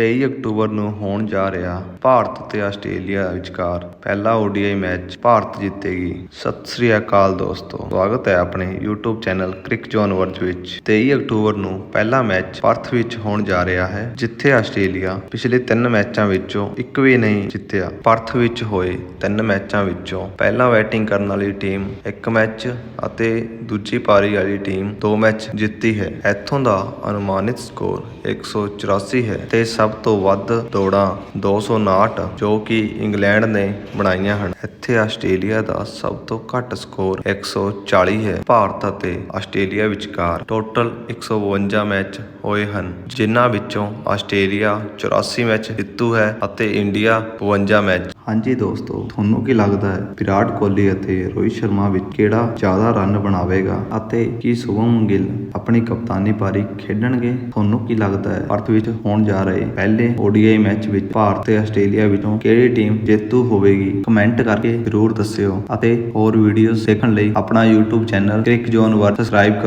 23 October ਨੂੰ ਹੋਣ ਜਾ ਰਿਹਾ ਭਾਰਤ ਤੇ ਆਸਟ੍ਰੇਲੀਆ ਵਿਚਕਾਰ ਪਹਿਲਾ ODI ਮੈਚ ਭਾਰਤ ਜਿੱਤੇਗੀ। ਸਤਿ ਸ੍ਰੀ ਅਕਾਲ ਦੋਸਤੋ, ਸਵਾਗਤ ਹੈ ਆਪਣੇ YouTube ਚੈਨਲ ਕ੍ਰਿਕ ਜ਼ੋਨ ਵਰਜ ਵਿੱਚ। 23 ਅਕਤੂਬਰ ਨੂੰ ਪਹਿਲਾ ਮੈਚ ਪਰਥ ਵਿੱਚ ਹੋਣ ਜਾ ਰਿਹਾ ਹੈ, ਜਿੱਥੇ ਆਸਟ੍ਰੇਲੀਆ ਪਿਛਲੇ ਤਿੰਨ ਮੈਚਾਂ ਵਿੱਚੋਂ ਇੱਕ ਵੀ ਨਹੀਂ ਜਿੱਤਿਆ। ਪਰਥ ਵਿੱਚ ਹੋਏ ਤਿੰਨ ਮੈਚਾਂ ਵਿੱਚੋਂ ਪਹਿਲਾਂ ਬੈਟਿੰਗ ਕਰਨ ਵਾਲੀ ਟੀਮ ਇੱਕ ਮੈਚ ਅਤੇ ਦੂਜੀ ਪਾਰੀ ਵਾਲੀ ਟੀਮ ਦੋ ਮੈਚ ਜਿੱਤੀ ਹੈ। ਇੱਥੋਂ ਦਾ ਅਨੁਮਾਨਿਤ ਸਕੋਰ 184 ਹੈ ਤੇ ਸਭ ਸਭ ਤੋਂ ਵੱਧ ਦੌੜਾਂ 259 ਜੋ ਕਿ ਇੰਗਲੈਂਡ ਨੇ ਬਣਾਈਆਂ ਹਨ। ਇੱਥੇ ਆਸਟ੍ਰੇਲੀਆ ਦਾ ਸਭ ਤੋਂ ਘੱਟ ਸਕੋਰ 140 ਹੈ। ਭਾਰਤ ਅਤੇ ਆਸਟ੍ਰੇਲੀਆ ਵਿਚਕਾਰ ਟੋਟਲ 152 ਮੈਚ ਹੋਏ ਹਨ, ਜਿਨ੍ਹਾਂ ਵਿੱਚੋਂ ਆਸਟ੍ਰੇਲੀਆ 84 ਮੈਚ ਜਿੱਤੂ ਹੈ ਅਤੇ ਇੰਡੀਆ 52 ਮੈਚ। ਹਾਂਜੀ ਦੋਸਤੋ, ਤੁਹਾਨੂੰ ਕੀ ਲੱਗਦਾ ਹੈ ਵਿਰਾਟ ਕੋਹਲੀ ਅਤੇ ਰੋਹਿਤ ਸ਼ਰਮਾ ਵਿੱਚ ਕਿਹੜਾ ਜ਼ਿਆਦਾ ਰਨ ਬਣਾਵੇਗਾ ਅਤੇ ਕੀ ਸੁਭਮ ਗਿੱਲ ਆਪਣੀ ਕਪਤਾਨੀ ਪਾਰੀ ਖੇਡਣਗੇ? ਤੁਹਾਨੂੰ ਕੀ ਲੱਗਦਾ ਹੈ? ਭਾਰਤ ਵਿੱਚ ਹੋਣ ਜਾ ਰਹੇ ਪਹਿਲੇ ODI ਮੈਚ ਵਿੱਚ ਭਾਰਤ ਤੇ ਆਸਟ੍ਰੇਲੀਆ ਵਿੱਚੋਂ ਕਿਹੜੀ ਟੀਮ ਜੇਤੂ ਹੋਵੇਗੀ? ਕਮੈਂਟ ਕਰਕੇ ਜ਼ਰੂਰ ਦੱਸਿਓ ਅਤੇ ਹੋਰ ਵੀਡੀਓਜ਼ ਦੇਖਣ ਲਈ ਆਪਣਾ YouTube ਚੈਨਲ ਕ੍ਰਿਕ ਜ਼ੋਨ ਵਰ ਸਬਸਕ੍ਰਾਈਬ ਕਰੋ।